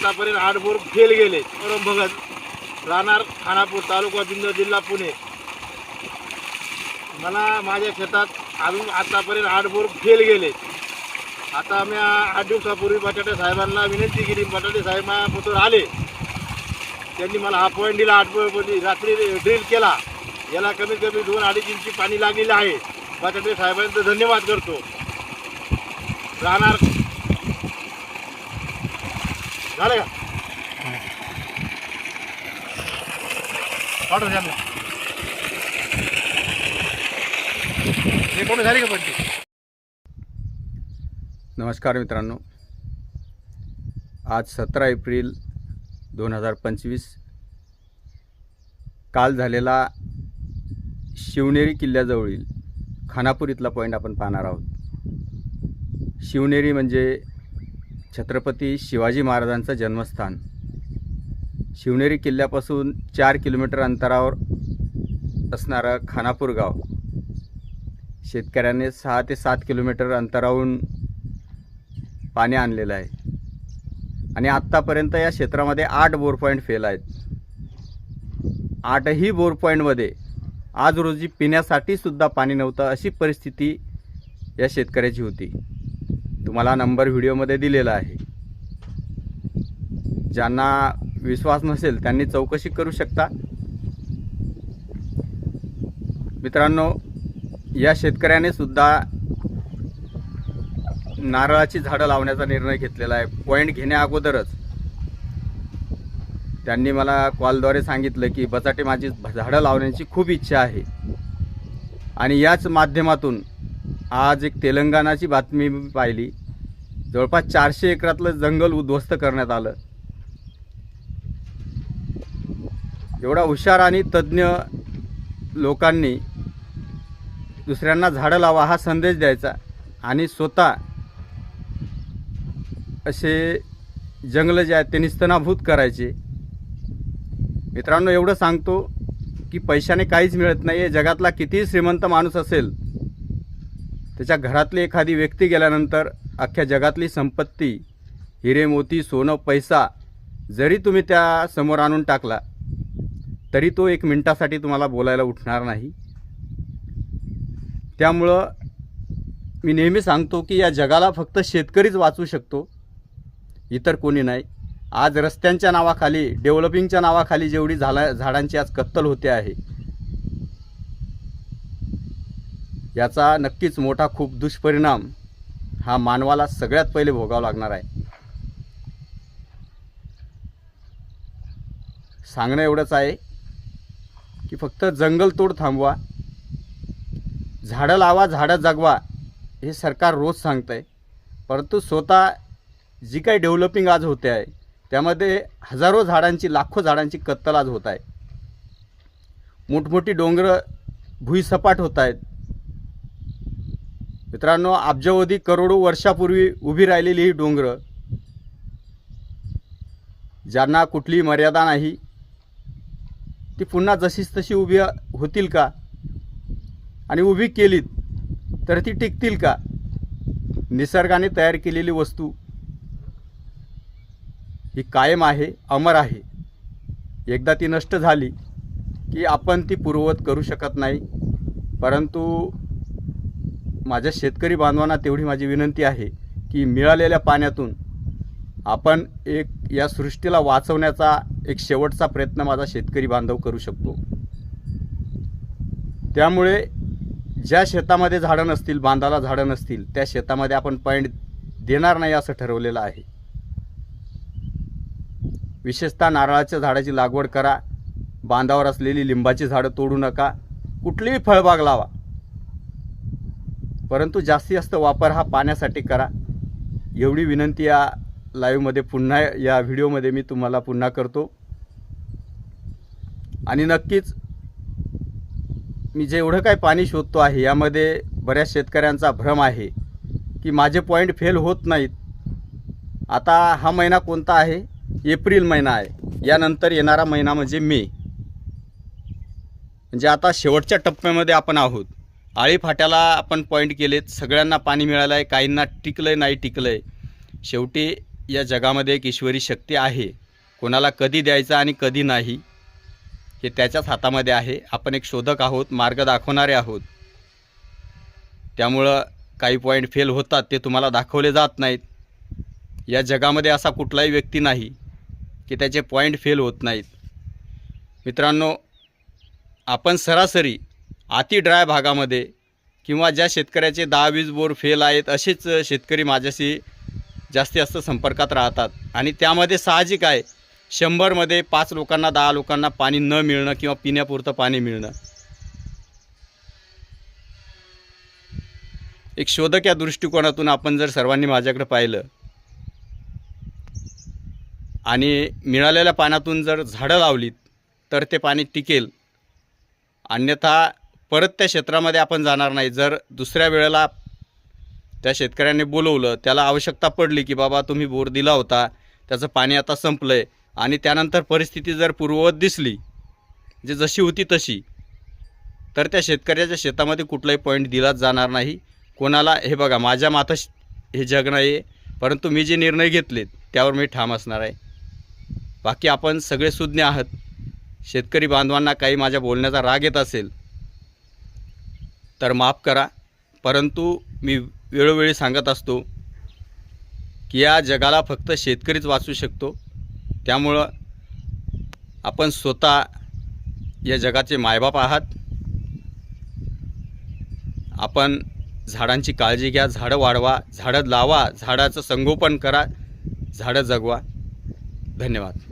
आतापर्यंत आठ bore fail गेले. परम भगत राहणार खानापूर तालुका दिंड जिल्हा पुणे. मला माझ्या शेतात अजून आतापर्यंत आठ बोर फेल गेले. आता मी आठ दिवसापूर्वी बटाटे साहेबांना विनंती केली बटाटे साहेब आले. त्यांनी मला हा पॉईंट दिला आठ रात्री ड्रिल केला. याला कमीत कमी दोन अडीच इंची पाणी लागलेलं आहे. बटाटे साहेबांचा धन्यवाद करतो. राहणार झालं का? ऑर्डर द्या हे झाली का पण नमस्कार मित्रांनो. आज सतरा एप्रिल दोन हजार पंचवीस. काल झालेला शिवनेरी किल्ल्याजवळील खानापूर इथला पॉईंट आपण पाहणार आहोत. शिवनेरी म्हणजे छत्रपती शिवाजी महाराजांचं जन्मस्थान. शिवनेरी किल्ल्यापासून चार किलोमीटर अंतरावर असणारं खानापूर गाव. शेतकऱ्याने सहा ते सात किलोमीटर अंतरावरून पाणी आणलेलं आहे. आणि आत्तापर्यंत या क्षेत्रामध्ये आठ बोर पॉईंट फेल आहेत. आठही बोर पॉईंटमध्ये आज रोजी पिण्यासाठी सुद्धा पाणी नव्हतं अशी परिस्थिती या शेतकऱ्याची होती. तुम्हाला नंबर व्हिडिओमध्ये दिलेला आहे. ज्यांना विश्वास नसेल त्यांनी चौकशी करू शकता. मित्रांनो या शेतकऱ्याने सुद्धा नारळाची झाडं लावण्याचा निर्णय घेतलेला आहे. पॉईंट घेण्या अगोदरच. त्यांनी मला कॉलद्वारे सांगितलं की बचाटे माझी झाडं लावण्याची खूप इच्छा आहे. आणि याच माध्यमातून आज एक तेलंगणाची बातमी पाहिली. जवळपास चारशे एकरातलं जंगल उद्ध्वस्त करण्यात आलं. एवढा हुशार आणि तज्ज्ञ लोकांनी दुसऱ्यांना झाडं लावा हा संदेश द्यायचा आणि स्वतः असे जंगलं जे आहेत ते निस्तनाभूत करायचे. मित्रांनो एवढं सांगतो की पैशाने काहीच मिळत नाही आहे जगातला कितीही श्रीमंत माणूस असेल त्याच्या घरातली एखादी व्यक्ती गेल्यानंतर अख्ख्या जगातली संपत्ती हिरे मोती सोनं पैसा जरी तुम्ही त्या समोर आणून टाकला तरी तो एक मिनटासाठी तुम्हाला बोलायला उठणार नाही. त्यामुळं मी नेहमी सांगतो की या जगाला फक्त शेतकरीच वाचू शकतो. इतर कोणी नाही. आज रस्त्यांच्या नावाखाली डेव्हलपिंगच्या नावाखाली जेवढी झाला झाडांची आज कत्तल होते आहे याचा नक्कीच मोठा खूप दुष्परिणाम हा मानवाला सगळ्यात पहिले भोगावा लागणार आहे. सांगणं एवढंच आहे की फक्त जंगलतोड थांबवा झाडं लावा झाडं जगवा हे सरकार रोज सांगतं आहे परंतु स्वतः जी काही डेव्हलपिंग आज होते आहे त्यामध्ये हजारो झाडांची लाखो झाडांची कत्तल आज होत आहे. मोठमोठी डोंगरं भुईसपाट होत आहेत. मित्रांनो अब्जावधी करोडो वर्षापूर्वी उभी राहिलेली ही डोंगरं ज्यांना कुठलीही मर्यादा नाही ती पुन्हा जशीच तशी उभी होतील का? आणि उभी केलीत तर ती टिकतील का? निसर्गाने तयार केलेली वस्तू ही कायम आहे अमर आहे. एकदा ती नष्ट झाली की आपण ती पूर्ववत करू शकत नाही. परंतु माझ्या शेतकरी बांधवांना तेवढी माझी विनंती आहे की मिळालेल्या पाण्यातून आपण एक या सृष्टीला वाचवण्याचा एक शेवटचा प्रयत्न माझा शेतकरी बांधव करू शकतो. त्यामुळे ज्या शेतामध्ये झाडं नसतील बांधाला झाडं नसतील त्या शेतामध्ये आपण पॉईंट देणार नाही असं ठरवलेलं आहे. विशेषतः नारळाच्या झाडाची लागवड करा. बांधावर असलेली लिंबाची झाडं तोडू नका. कुठलीही फळबाग लावा. परंतु जास्तीत जास्त वापर हा पाण्यासाठी करा. एवढी विनंती या लाईव्हमध्ये पुन्हा या व्हिडिओमध्ये मी तुम्हाला पुन्हा करतो. आणि नक्कीच मी जेवढं काही पाणी शोधतो आहे यामध्ये बऱ्याच शेतकऱ्यांचा भ्रम आहे की माझे पॉईंट फेल होत नाहीत. आता हा महिना कोणता आहे? एप्रिल महिना आहे. यानंतर येणारा महिना म्हणजे मे. म्हणजे आता शेवटच्या टप्प्यामध्ये आपण आहोत. आळीफाट्याला आपण पॉईंट केलेत. सगळ्यांना पाणी मिळालं आहे काहींना टिकलं आहे नाही टिकलं आहे शेवटी या जगामध्ये एक ईश्वरी शक्ती आहे. कोणाला कधी द्यायचं आणि कधी नाही हे त्याच्याच हातामध्ये आहे. आपण एक शोधक आहोत मार्ग दाखवणारे आहोत. त्यामुळं काही पॉईंट फेल होतात ते तुम्हाला दाखवले जात नाहीत. या जगामध्ये असा कुठलाही व्यक्ती नाही की त्याचे पॉईंट फेल होत नाहीत. मित्रांनो आपण सरासरी अति ड्राय भागामध्ये किंवा ज्या शेतकऱ्याचे दहा वीस बोर फेल आहेत असेच शेतकरी माझ्याशी जास्तीत जास्त संपर्कात राहतात. आणि त्यामध्ये साहजिक आहे शंभरमध्ये पाच लोकांना दहा लोकांना पाणी न मिळणं किंवा पिण्यापुरतं पाणी मिळणं. एक शोधक या दृष्टिकोनातून आपण जर सर्वांनी माझ्याकडे पाहिलं आणि मिळालेल्या पाण्यातून जर झाडं लावलीत तर ते पाणी टिकेल. अन्यथा परत त्या क्षेत्रामध्ये आपण जाणार नाही. जर दुसऱ्या वेळेला त्या शेतकऱ्याने बोलवलं त्याला आवश्यकता पडली की बाबा तुम्ही बोर दिला होता त्याचं पाणी आता संपलं आहे आणि त्यानंतर परिस्थिती जर पूर्ववत दिसली जे जशी होती तशी तर त्या शेतकऱ्याच्या शेतामध्ये कुठलाही पॉईंट दिलाच जाणार नाही. कोणाला हे बघा माझ्या माथं हे जग नाही आहे परंतु मी जे निर्णय घेतलेत त्यावर मी ठाम असणार आहे. बाकी आपण सगळे सुज्ञ आहात. शेतकरी बांधवांना काही माझ्या बोलण्याचा राग येत असेल तर माफ करा परंतु मी वेळोवेळी सांगत असतो की या जगाला फक्त शेतकरीच वाचू शकतो. त्यामुळं आपण स्वतः या जगाचे मायबाप आहात. आपण झाडांची काळजी घ्या झाडं वाढवा झाडं लावा झाडाचं संगोपन करा झाडं जगवा. धन्यवाद.